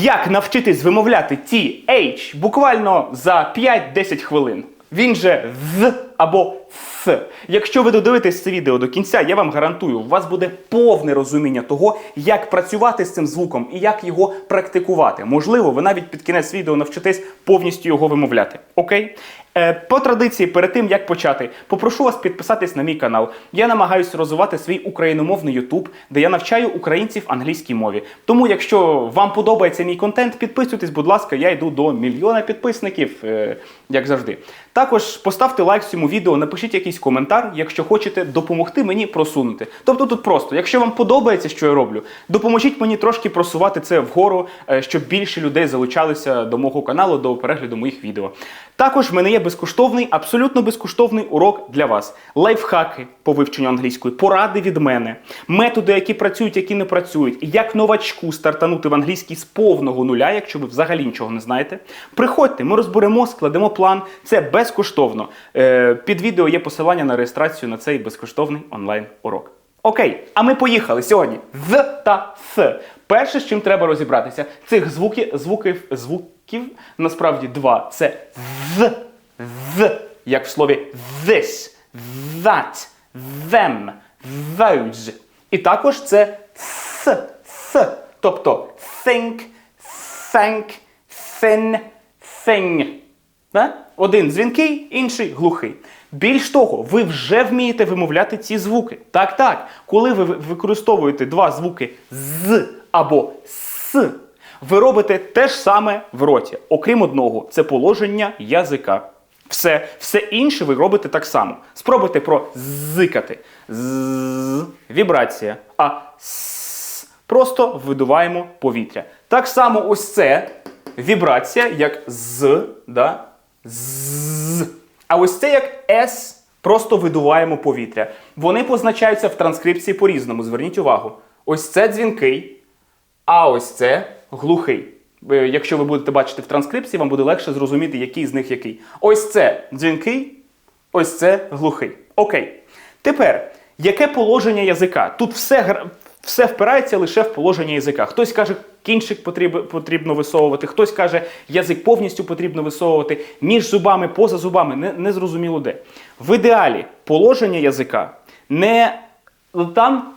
Як навчитись вимовляти ті H буквально за 5-10 хвилин. Він же з або с. Якщо ви додивитесь це відео до кінця, я вам гарантую, у вас буде повне розуміння того, як працювати з цим звуком і як його практикувати. Можливо, ви навіть під кінець відео навчитесь повністю його вимовляти. Окей? Е, по традиції, перед тим як почати, попрошу вас підписатись на мій канал. Я намагаюся розвивати свій україномовний YouTube, де я навчаю українців англійській мові. Тому, якщо вам подобається мій контент, підписуйтесь, будь ласка, я йду до мільйона підписників, е, як завжди. Також поставте лайк цьому відео, напишіть якийсь коментар, якщо хочете допомогти мені просунути. Тобто тут просто, якщо вам подобається, що я роблю, допоможіть мені трошки просувати це вгору, е, щоб більше людей залучалися до мого каналу, до перегляду моїх відео. Також в мене є безкоштовний, абсолютно безкоштовний урок для вас. Лайфхаки по вивченню англійської, поради від мене, методи, які працюють, які не працюють, як новачку стартанути в англійській з повного нуля, якщо ви взагалі нічого не знаєте. Приходьте, ми розберемо, складемо план. Це безкоштовно. Е, під відео є посилання на реєстрацію на цей безкоштовний онлайн-урок. Окей, а ми поїхали сьогодні. З та С. Перше, з чим треба розібратися, цих звуки, звуків, звуків насправді два. Це з, з, як в слові this, that, them, those. І також це с, с, тобто think, thank, thin, thing. Да? Один дзвінкий, інший глухий. Більш того, ви вже вмієте вимовляти ці звуки. Так, так. Коли ви ви- використовуєте два звуки з або с, ви робите те ж саме в роті, окрім одного це положення язика. Все, все інше ви робите так само. Спробуйте прозикати. З вібрація. А с просто видуваємо повітря. Так само ось це вібрація, як з, да? З. А ось це як С, просто видуваємо повітря. Вони позначаються в транскрипції по-різному. Зверніть увагу. Ось це дзвінкий, а ось це глухий. Е, Якщо ви будете бачити в транскрипції, вам буде легше зрозуміти, який з них який. Ось це дзвінкий, ось це глухий. Окей. Тепер, яке положення язика? Тут все, все впирається лише в положення язика. Хтось каже, кінчик потрібно висовувати, хтось каже, язик повністю потрібно висовувати, між зубами, поза зубами, не, не зрозуміло де. В ідеалі положення язика не там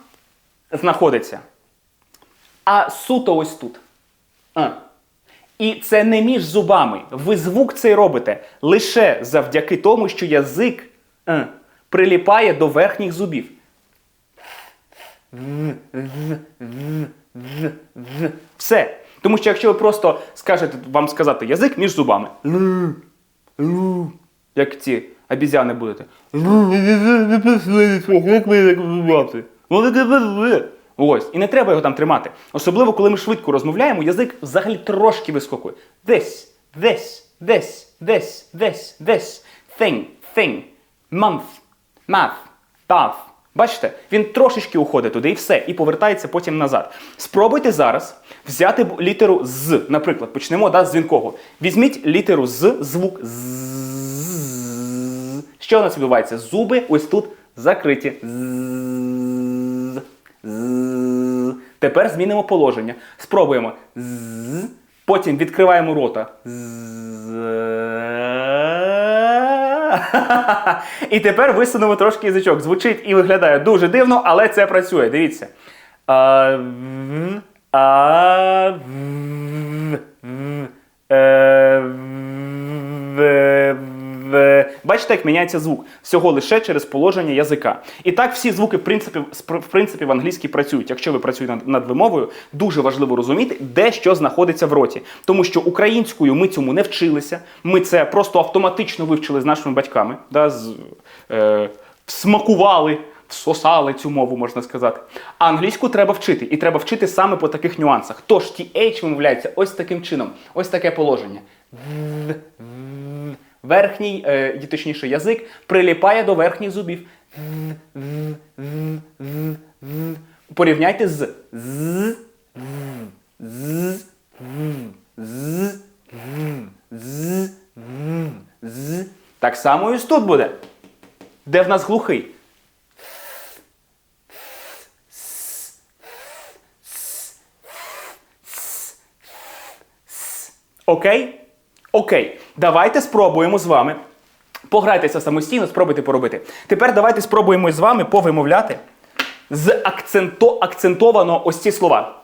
знаходиться, а суто ось тут. А. І це не між зубами. Ви звук цей робите лише завдяки тому, що язик е, приліпає до верхніх зубів. Все. Тому що якщо ви просто скажете вам сказати язик між зубами, як ці обізяни будете. Ось, і не треба його там тримати. Особливо, коли ми швидко розмовляємо, язик взагалі трошки вискокує. This, this, this, this, this, this, thing, thing, month, math, bath. Бачите, він трошечки уходить туди і все, і повертається потім назад. Спробуйте зараз взяти літеру з. Наприклад, почнемо да, з дзвінкого. Візьміть літеру з, звук з. Що у нас відбувається? Зуби ось тут закриті. З. З. Тепер змінимо положення. Спробуємо. З. Потім відкриваємо рота. З. І тепер висунемо трошки язичок. Звучить і виглядає дуже дивно, але це працює. Дивіться. А, а, Бачите, як міняється звук всього лише через положення язика. І так всі звуки в принципі, в принципі в англійській працюють. Якщо ви працюєте над, вимовою, дуже важливо розуміти, де що знаходиться в роті. Тому що українською ми цьому не вчилися. Ми це просто автоматично вивчили з нашими батьками, да, з, е, смакували. Всосали цю мову, можна сказати. А англійську треба вчити. І треба вчити саме по таких нюансах. Тож TH вимовляється ось таким чином, ось таке положення. Верхній, е, точніше, язик приліпає до верхніх зубів. Порівняйте з з, з, з, з, з. Так само і тут буде. Де в нас глухий? Окей? Окей. Давайте спробуємо з вами. Пограйтеся самостійно, спробуйте поробити. Тепер давайте спробуємо з вами повимовляти з акценто, акцентовано ось ці слова.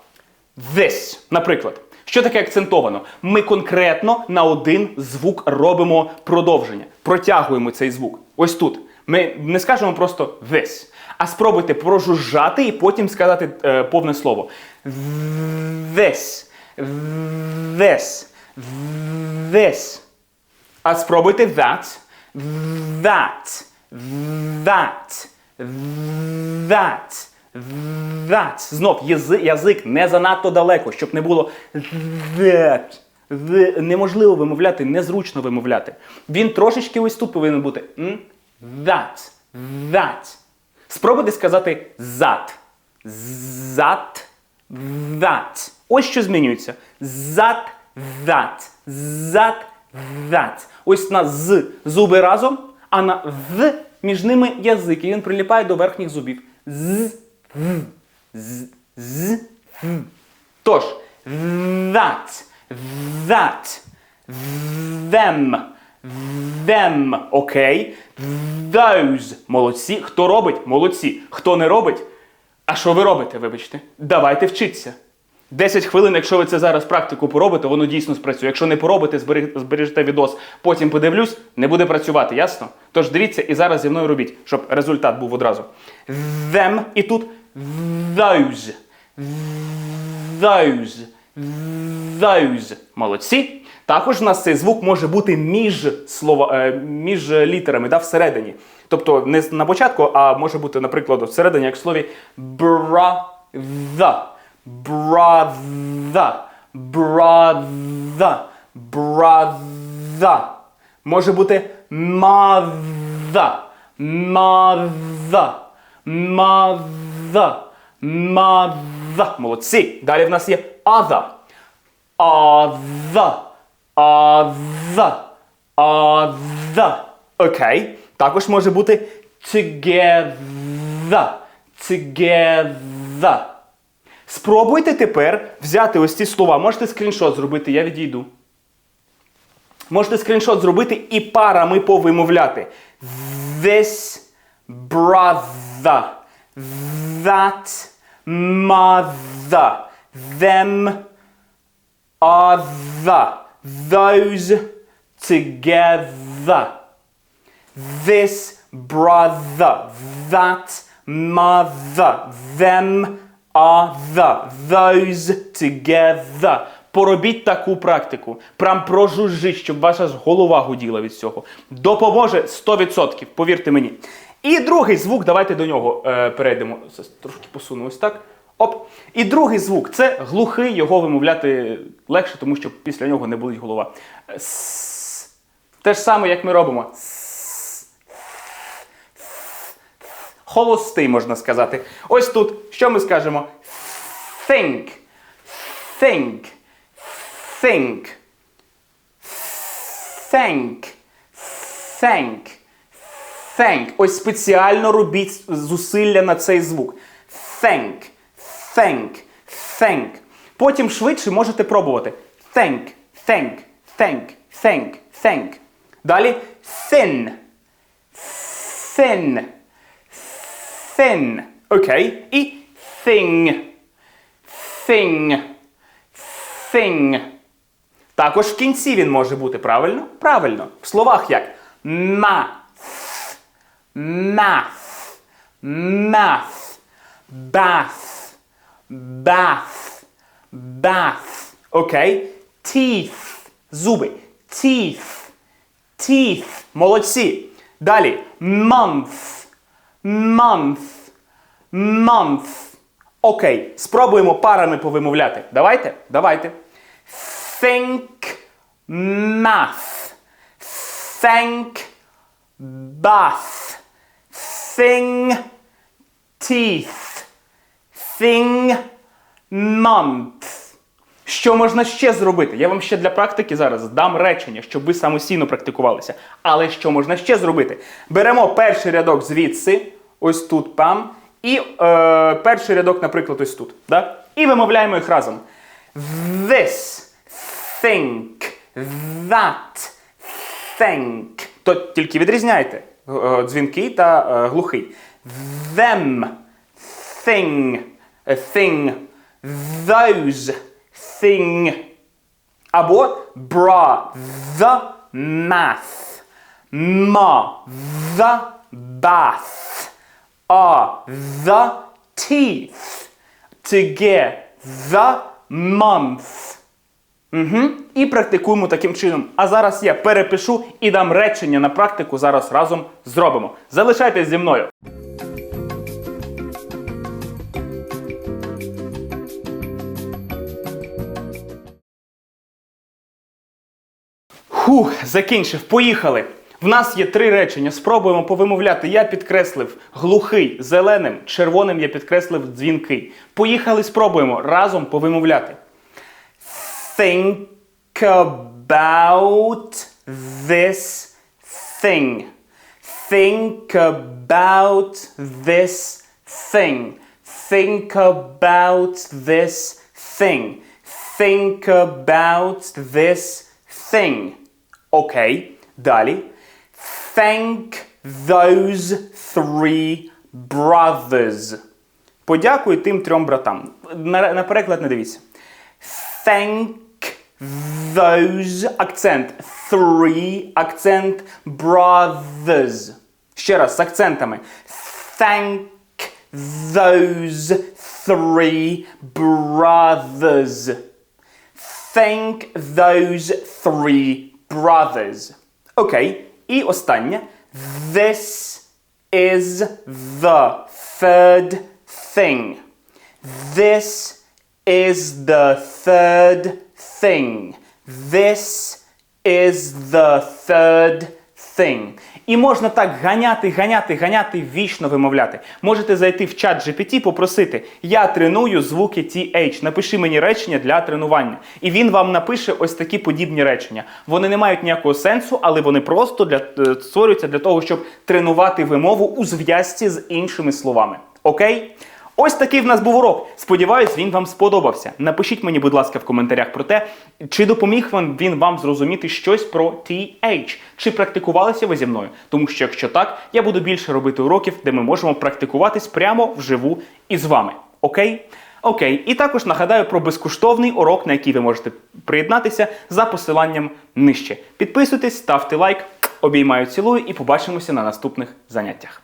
This, наприклад. Що таке акцентовано? Ми конкретно на один звук робимо продовження, протягуємо цей звук. Ось тут. Ми не скажемо просто this, а спробуйте прожужжати і потім сказати е, повне слово. This, this, this. А спробуйте that, that, that, that, that. Знов язик, не занадто далеко, щоб не було that. Неможливо вимовляти, незручно вимовляти. Він трошечки ось тут повинен бути. That. That. Спробуйте сказати зад. Зад. That. Ось що змінюється. Зад. That. Зад. That. Ось на з зуби разом, а на в між ними язик. І він приліпає до верхніх зубів. З. З. З. Тож. That. That. Them. Them. Окей. Those. Молодці. Хто робить? Молодці. Хто не робить? А що ви робите, вибачте? Давайте вчитися. 10 хвилин, якщо ви це зараз практику поробите, воно дійсно спрацює. Якщо не поробите, збережете відос, потім подивлюсь, не буде працювати, ясно? Тож дивіться і зараз зі мною робіть, щоб результат був одразу. Them і тут those. Those. Those. Молодці. Також у нас цей звук може бути між слова, е, між літерами, да, всередині. Тобто не на початку, а може бути, наприклад, всередині, як в слові brother. Brother. Brother. Brother. Може бути mother. Mother. Mother. Mother. Молодці. Далі в нас є other. Other. Other. Other. Окей. Також може бути together. Together. Спробуйте тепер взяти ось ці слова. Можете скріншот зробити, я відійду. Можете скріншот зробити і парами повимовляти. This brother. That mother. Them other. Those together. This brother. That mother. Them other. Those together. Поробіть таку практику. Прям прожужжіть, щоб ваша голова гуділа від цього. Допоможе 100%, повірте мені. І другий звук, давайте до нього е, перейдемо. Це Трошки посуну ось так. Оп. І другий звук це глухий, його вимовляти легше, тому що після нього не болить голова. Е, С. Те ж саме, як ми робимо. С. Холостий, можна сказати. Ось тут, що ми скажемо? Think. Think. Think. Thank. Thank. Thank. Ось спеціально робіть зусилля на цей звук. Thank. Thank. Thank. Потім швидше можете пробувати. Thank. Thank. Thank. Thank. Thank. Далі thin. Thin. Thin. Окей. І thing. Thing. Thing. Також в кінці він може бути, правильно? Правильно. В словах як math, math, math, bath, bath, bath. Окей? Teeth. Зуби. Teeth. Teeth. Молодці. Далі. Month. Month. Month. Окей. Спробуємо парами повимовляти. Давайте? Давайте. Think math. Thank bath. Thing teeth. Thing month. Що можна ще зробити? Я вам ще для практики зараз дам речення, щоб ви самостійно практикувалися. Але що можна ще зробити? Беремо перший рядок звідси, ось тут пам, і е, перший рядок, наприклад, ось тут. Да? І вимовляємо їх разом. This think that, think. То тільки відрізняйте е, дзвінкий та е, глухий. Them, thing, thing, those, thing. Або bra, the math, ma, the bath, a, the teeth, to get the month. Угу. І практикуємо таким чином. А зараз я перепишу і дам речення на практику. Зараз разом зробимо. Залишайтесь зі мною. Хух, закінчив. Поїхали. В нас є три речення. Спробуємо повимовляти. Я підкреслив глухий, зеленим, червоним я підкреслив дзвінкий. Поїхали, спробуємо разом повимовляти. Think about this thing. Think about this thing. Think about this thing. Think about this thing. Окей. Далі. Thank those three brothers. Подякуй тим трьом братам. На, переклад не дивіться. Thank those акцент. Three акцент brothers. Ще раз з акцентами. Thank those three brothers. Thank those three brothers. Окей. І останнє. This is the third thing. This is the third thing. This is the third thing. І можна так ганяти, ганяти, ганяти, вічно вимовляти. Можете зайти в чат GPT, попросити: Я треную звуки TH, напиши мені речення для тренування. І він вам напише ось такі подібні речення. Вони не мають ніякого сенсу, але вони просто для, е, створюються для того, щоб тренувати вимову у зв'язці з іншими словами. Окей? Ось такий в нас був урок. Сподіваюсь, він вам сподобався. Напишіть мені, будь ласка, в коментарях про те, чи допоміг він вам зрозуміти щось про TH, чи практикувалися ви зі мною. Тому що якщо так, я буду більше робити уроків, де ми можемо практикуватись прямо вживу із вами. Окей? Окей, і також нагадаю про безкоштовний урок, на який ви можете приєднатися за посиланням нижче. Підписуйтесь, ставте лайк, обіймаю, цілую і побачимося на наступних заняттях.